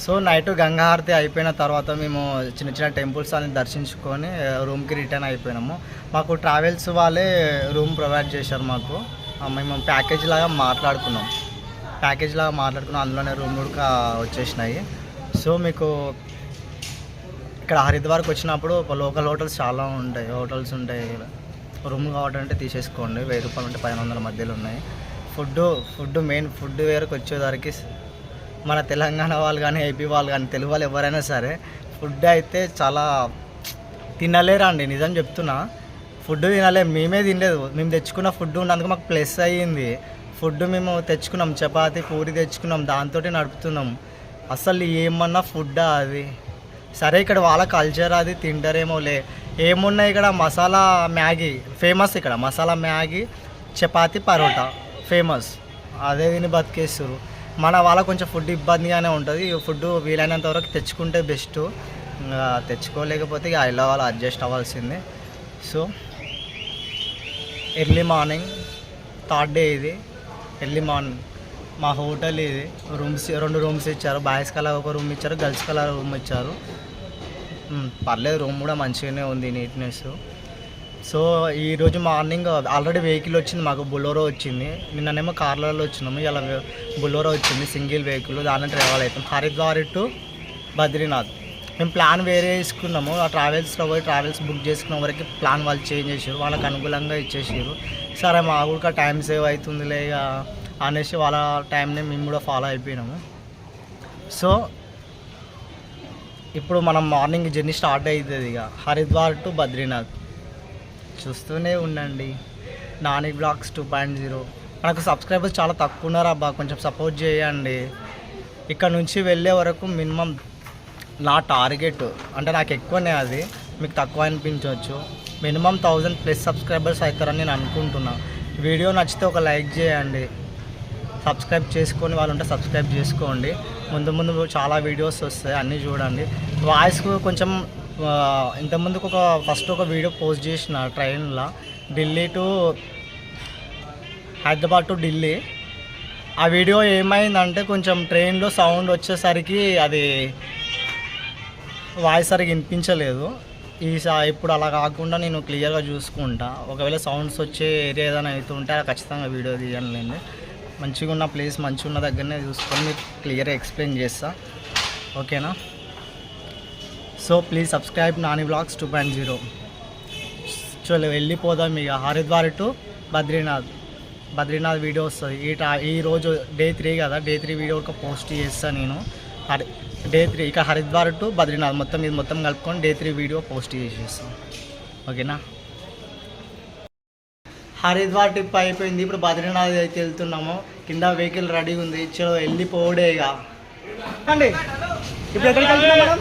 So night Ganga Harathi అయిపోయిన తర్వాత మేము చిన్న చిన్న టెంపుల్స్ అన్ని దర్శించుకొని రూమ్కి రిటర్న్ అయిపోయినాము. మాకు ట్రావెల్స్ వాళ్ళే రూమ్ ప్రొవైడ్ చేశారు మాకు. మేము ప్యాకేజ్ లాగా మాట్లాడుకున్నాం. ప్యాకేజ్ లాగా మాట్లాడుకున్నాం. అందులోనే రూమ్ కూడా వచ్చేసినాయి. సో మీకు ఇక్కడ హరిద్వార్కి వచ్చినప్పుడు ఒక లోకల్ హోటల్స్ చాలా ఉంటాయి. హోటల్స్ ఉంటాయి. రూమ్ కావాలంటే తీసేసుకోండి. వెయ్యి రూపాయలు ఉంటే పైన వందల మధ్యలో ఉన్నాయి. ఫుడ్ ఫుడ్ మెయిన్ ఫుడ్ వేరకు వచ్చేసరికి మన తెలంగాణ వాళ్ళు కానీ ఏపీ వాళ్ళు కానీ తెలుగు వాళ్ళు ఎవరైనా సరే ఫుడ్ అయితే చాలా తినలేరండి నిజం చెప్తున్నా. ఫుడ్ తినలే మేమే తినలేదు. మేము తెచ్చుకున్న ఫుడ్ ఉన్నందుకు మాకు ప్లస్ అయ్యింది. ఫుడ్ మేము తెచ్చుకున్నాం చపాతి పూరి తెచ్చుకున్నాం దాంతో నడుపుతున్నాం. అసలు ఏమన్నా ఫుడ్డా అది? సరే ఇక్కడ వాళ్ళ కల్చర్ అది తింటారేమో లే ఏమున్నాయి ఇక్కడ మసాలా మ్యాగీ ఫేమస్ ఇక్కడ. మసాలా మ్యాగీ చపాతి పరోటా ఫేమస్ అదే తిని బతికేస్తారు మన వాళ్ళ కొంచెం ఫుడ్ ఇబ్బందిగానే ఉంటుంది. ఫుడ్ వీలైనంత వరకు తెచ్చుకుంటే బెస్ట్ ఇంకా తెచ్చుకోలేకపోతే ఇక ఇలా వాళ్ళు అడ్జస్ట్ అవ్వాల్సిందే. So early morning third day ఇది. ఎర్లీ మార్నింగ్ మా హోటల్ ఇది. రూమ్స్ రెండు రూమ్స్ ఇచ్చారు. బాయ్స్ కలర్ ఒక రూమ్ ఇచ్చారు. గర్ల్స్ కలర్ రూమ్ ఇచ్చారు. Hmm, పర్లేదు. రూమ్ కూడా మంచిగానే ఉంది నీట్నెస్ సో ఈరోజు మార్నింగ్ ఆల్రెడీ వెహికల్ వచ్చింది మాకు బులోరో వచ్చింది. నిన్ననేమో కార్లలో వచ్చినాము ఇలా బులోరో వచ్చింది సింగిల్ వెహికల్ దాన్ని ట్రావెల్ అవుతాం హరిద్వార్ టు బద్రీనాథ్. మేము ప్లాన్ వేరే వేసుకున్నాము ఆ ట్రావెల్స్లో పోయి ట్రావెల్స్ బుక్ చేసుకున్న వరకు ప్లాన్ వాళ్ళు చేంజ్ చేసారు వాళ్ళకి అనుకూలంగా ఇచ్చేసారు. సరే మా కూడా టైం సేవ్ అవుతుందిలే ఇక అనేసి వాళ్ళ టైంని మేము కూడా ఫాలో అయిపోయినాము. సో ఇప్పుడు మనం మార్నింగ్ జర్నీ స్టార్ట్ అవుతుంది ఇక. హరిద్వార్ టు బద్రీనాథ్. చూస్తూనే ఉండండి. Nani blogs two point zero. మనకు సబ్స్క్రైబర్స్ చాలా తక్కువ ఉన్నారు అబ్బా? కొంచెం సపోర్ట్ చేయండి. ఇక్కడ నుంచి వెళ్ళే వరకు మినిమం నా టార్గెట్ అంటే నాకు ఎక్కువనే అది మీకు తక్కువ అనిపించవచ్చు. మినిమం థౌజండ్ ప్లస్ సబ్స్క్రైబర్స్ అవుతారని నేను అనుకుంటున్నా. వీడియో నచ్చితే ఒక లైక్ చేయండి. సబ్స్క్రైబ్ చేసుకొని వాళ్ళు ఉంటే సబ్స్క్రైబ్ చేసుకోండి. ముందు ముందు చాలా వీడియోస్ వస్తాయి అన్నీ చూడండి. వాయిస్ కొంచెం ఇంతకుముందుకు ఒక ఫస్ట్ ఒక వీడియో పోస్ట్ చేసిన ట్రైన్లో ఢిల్లీ టు హైదరాబాద్ టు ఢిల్లీ. ఆ వీడియో ఏమైందంటే కొంచెం ట్రైన్లో సౌండ్ వచ్చేసరికి అది వాయిస్ సరిగ్గా వినిపించలేదు. ఈ ఇప్పుడు అలా కాకుండా నేను క్లియర్గా చూసుకుంటా. ఒకవేళ సౌండ్స్ వచ్చే ఏరియా ఏదైనా అవుతుంటే అది ఖచ్చితంగా వీడియో తీయాలండి మంచిగా ఉన్న ప్లేస్ మంచిగా ఉన్న దగ్గరనే చూసుకొని మీకు క్లియర్గా ఎక్స్ప్లెయిన్ చేస్తా. ఓకేనా? So please subscribe Nani blogs two point zero చలో వెళ్ళిపోదాం ఇక. హరిద్వార్ టు బద్రీనాథ్. బద్రీనాథ్ వీడియో వస్తుంది. ఈ టా ఈ రోజు డే త్రీ కదా. డే త్రీ వీడియో ఒక పోస్ట్ చేస్తాను నేను. హరి డే త్రీ ఇక హరిద్వార్ టు బద్రీనాథ్. మొత్తం ఇది మొత్తం కలుపుకొని డే త్రీ వీడియో పోస్ట్ చేసేస్తాను ఓకేనా? హరిద్వార్ ట్రిప్ అయిపోయింది. ఇప్పుడు బద్రీనాథ్ అయితే వెళ్తున్నాము. కింద వెహికల్ రెడీ ఉంది. చలో వెళ్ళిపోడే ఇక. అండి ఇప్పుడు ఎక్కడికి వెళ్తున్నాం మేడం?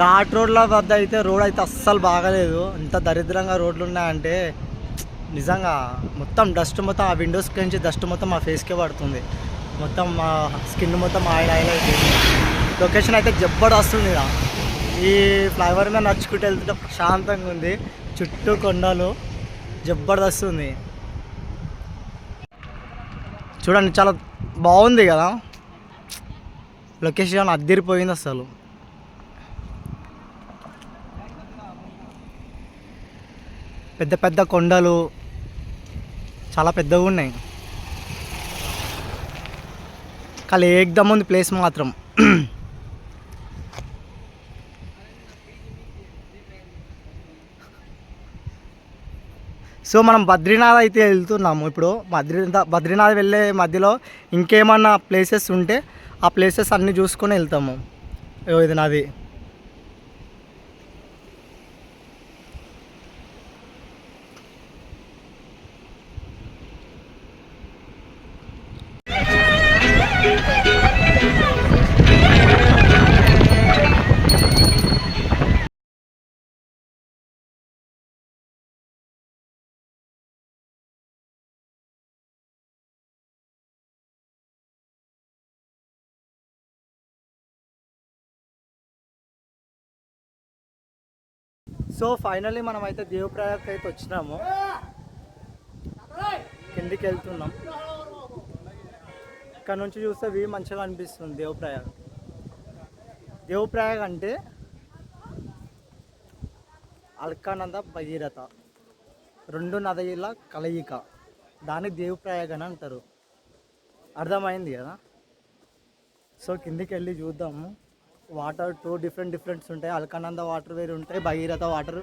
ఘాట్ రోడ్ల వద్ద అయితే రోడ్ అయితే అస్సలు బాగలేదు. ఇంత దరిద్రంగా రోడ్లు ఉన్నాయంటే నిజంగా మొత్తం డస్ట్ మొత్తం ఆ విండోస్ నుంచి డస్ట్ మొత్తం మా ఫేస్కే పడుతుంది. మొత్తం మా స్కిన్ మొత్తం ఆయిల్ ఆయిల్ అయిపోయింది. లొకేషన్ అయితే జబ్బడొస్తుంది ఇక ఈ ఫ్లైఓవర్ మీద నడుచుకుంటూ వెళ్తుంటే ప్రశాంతంగా ఉంది. చుట్టూ కొండలు జబ్బర్దస్తుంది చూడండి చాలా బాగుంది కదా. లొకేషన్ అద్దరిపోయింది అసలు. పెద్ద పెద్ద కొండలు చాలా పెద్దగా ఉన్నాయి. కానీ ఏకదమ్ ఉంది ప్లేస్ మాత్రం. సో మనం బద్రీనాథ్ అయితే వెళ్తున్నాము ఇప్పుడు. బద్రీనాథ్ బద్రీనాథ్ వెళ్ళే మధ్యలో ఇంకేమన్నా ప్లేసెస్ ఉంటే ఆ ప్లేసెస్ అన్నీ చూసుకొని వెళ్తాము. ఇది నాది. సో ఫైనల్లీ మనం అయితే దేవప్రయాగ్కి అయితే వచ్చినాము. కిందికి వెళ్తున్నాం. ఇక్కడ నుంచి చూస్తే వ్యూ మంచిగా అనిపిస్తుంది దేవప్రయాగ్. దేవప్రయాగ్ అంటే అల్కానంద భగీరథ రెండు నదుల కలయిక. దాన్ని దేవప్రయాగ్ అని అంటారు. అర్థమైంది కదా? సో కిందికి వెళ్ళి చూద్దాము. వాటర్ టూ డిఫరెంట్ డిఫరెంట్స్ ఉంటాయి. అల్కానంద వాటర్ వేరు ఉంటాయి భగీరథ వాటర్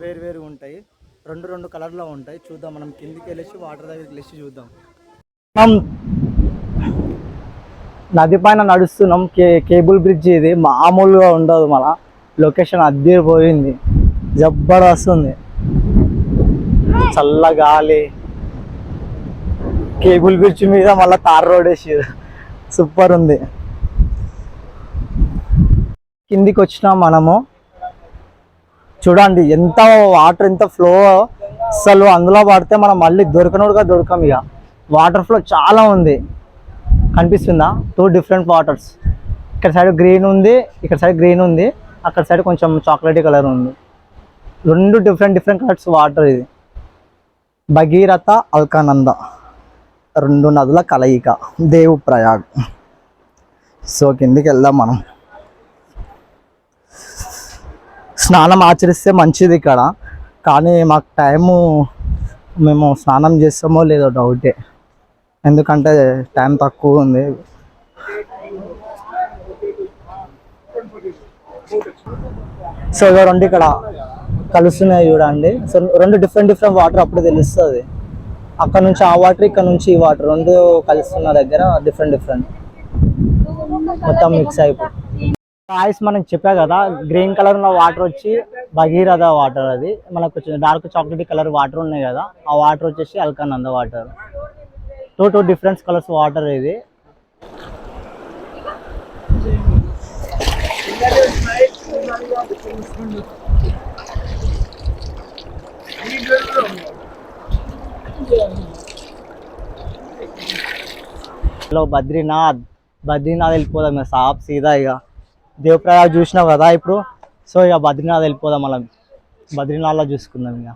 వేరు వేరు ఉంటాయి. రెండు రెండు కలర్లో ఉంటాయి. చూద్దాం మనం కిందికి వెళ్ళేసి వాటర్ దగ్గరికి వెళ్ళేసి చూద్దాం. మనం నది పైన నడుస్తున్నాం. కే కేబుల్ బ్రిడ్జ్ ఇది. మామూలుగా ఉండదు మన లొకేషన్ అద్దరిపోయింది. జబ్బర్ వస్తుంది చల్ల గాలి. కేబుల్ బ్రిడ్జ్ మీద మళ్ళీ తార్ రోడ్ వేసి సూపర్ ఉంది. కిందికి వచ్చినాం మనము. చూడండి ఎంత వాటర్ ఎంత ఫ్లో అసలు అందులో పడితే మనం మళ్ళీ దొరకనుడుగా దొరకం ఇక. వాటర్ ఫ్లో చాలా ఉంది. కనిపిస్తుందా? టూ డిఫరెంట్ వాటర్స్ ఇక్కడ సైడ్ గ్రీన్ ఉంది ఇక్కడ సైడ్ గ్రీన్ ఉంది అక్కడ సైడ్ కొంచెం చాక్లెటీ కలర్ ఉంది. రెండు డిఫరెంట్ డిఫరెంట్ కలర్స్ వాటర్ ఇది. భగీరథ అల్కానంద. రెండు నదుల కలయిక. దేవు ప్రయాగ్. సో కిందికి వెళ్దాం మనం. స్నానం ఆచరిస్తే మంచిది ఇక్కడ. కానీ మాకు టైము మేము స్నానం చేస్తామో లేదో డౌటే. ఎందుకంటే టైం తక్కువ ఉంది. సో ఇక రెండు ఇక్కడ కలుస్తున్నాయి చూడండి. సో రెండు డిఫరెంట్ డిఫరెంట్ వాటర్ అప్పుడు తెలుస్తుంది. అక్కడ నుంచి ఆ వాటర్ ఇక్కడ నుంచి ఈ వాటర్ రెండు కలుస్తున్న దగ్గర డిఫరెంట్ డిఫరెంట్ మొత్తం మిక్స్ అయిపోయి రాయిస్ మనం చెప్పా కదా గ్రీన్ కలర్ ఉన్న వాటర్ వచ్చి భగీరథ వాటర్ అది. మనకు డార్క్ చాక్లెట్ కలర్ వాటర్ ఉన్నాయి కదా ఆ వాటర్ వచ్చేసి Alaknanda water two two different colours water ఇది. హలో బద్రీనాథ్ బద్రీనాథ్ వెళ్ళిపోదాం ఇక సాప్ సీదా ఇక. దేవప్రయాగ్ చూసినావు కదా ఇప్పుడు? సో ఇక బద్రీనాథ్ వెళ్ళిపోదాం మళ్ళీ బద్రీనాథ్లో చూసుకుందాం ఇక.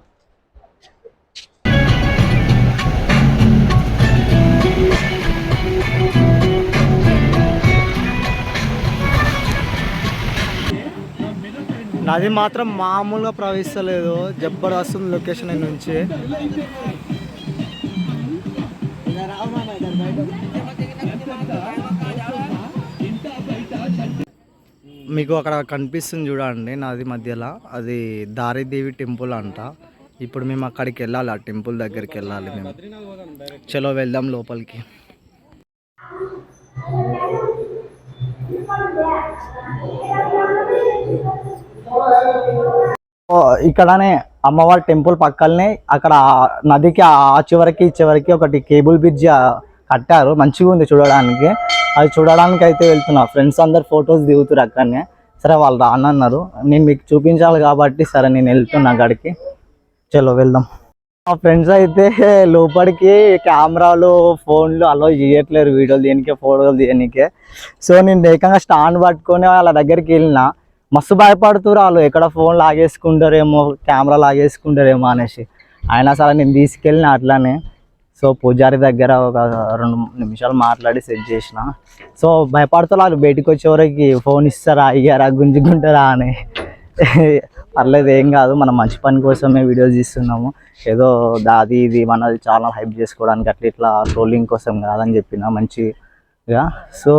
నది మాత్రం మామూలుగా ప్రవహిస్తలేదు. జబర్దస్త్ ఉంది లొకేషన్ నుంచి. మీకు అక్కడ కనిపిస్తుంది చూడండి నాది మధ్యలో. అది దారిదేవి టెంపుల్ అంట. ఇప్పుడు మేము అక్కడికి వెళ్ళాలి ఆ టెంపుల్ దగ్గరికి వెళ్ళాలి మేము. చలో వెళ్దాం లోపలికి. ఇక్కడనే అమ్మవారి టెంపుల్ పక్కనే అక్కడ నదికి ఆ చివరికి చివరికి ఒకటి కేబుల్ బ్రిడ్జ్ కట్టారు. మంచిగా ఉంది చూడడానికి. అది చూడడానికి అయితే వెళ్తున్నా. ఫ్రెండ్స్ అందరు ఫొటోస్ దిగుతారు అక్కడనే. సరే వాళ్ళు రానన్నారు. నేను మీకు చూపించాలి కాబట్టి సరే నేను వెళ్తున్నా అక్కడికి. చలో వెళ్దాం. మా ఫ్రెండ్స్ అయితే లోపలికి కెమెరాలు ఫోన్లు అలో చేయట్లేరు వీడియోలు దేనికే ఫోటోలు తీయనికే సో నేను ఏకంగా స్టాండ్ పట్టుకొని వాళ్ళ దగ్గరికి వెళ్ళిన. మస్తు భయపడుతున్నారు వాళ్ళు. ఎక్కడ ఫోన్ లాగేసుకుంటారేమో కెమెరా లాగేసుకుంటారేమో అనేసి. అయినా సరే నేను తీసుకెళ్ళిన అట్లానే. సో పూజారి దగ్గర ఒక రెండు నిమిషాలు మాట్లాడి సెట్ చేసిన. సో భయపడుతున్నారు బయటికి వచ్చేవరకు ఫోన్ ఇస్తారా? అయ్యారా గుంజుకుంటారా అని. పర్లేదు ఏం కాదు మనం మంచి పని కోసమే వీడియోస్ తీస్తున్నాము. ఏదో దాది ఇది మనది చాలా హైప్ చేసుకోవడానికి అట్లా ఇట్లా ట్రోలింగ్ కోసం కాదని చెప్పిన మంచిగా. సో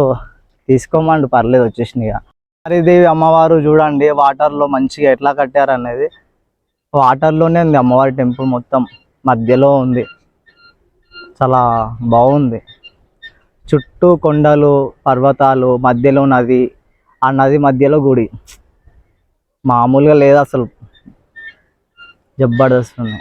తీసుకోమండి పర్లేదు వచ్చేసినాయి ఇక. హరిదేవి అమ్మవారు చూడండి వాటర్లో మంచిగా ఎట్లా కట్టారు అనేది వాటర్లోనే ఉంది అమ్మవారి టెంపుల్ మొత్తం మధ్యలో ఉంది. చాలా బాగుంది. చుట్టూ కొండలు పర్వతాలు మధ్యలో నది ఆ నది మధ్యలో గుడి. మామూలుగా లేదు అసలు. జబర్దస్త్ ఉంది.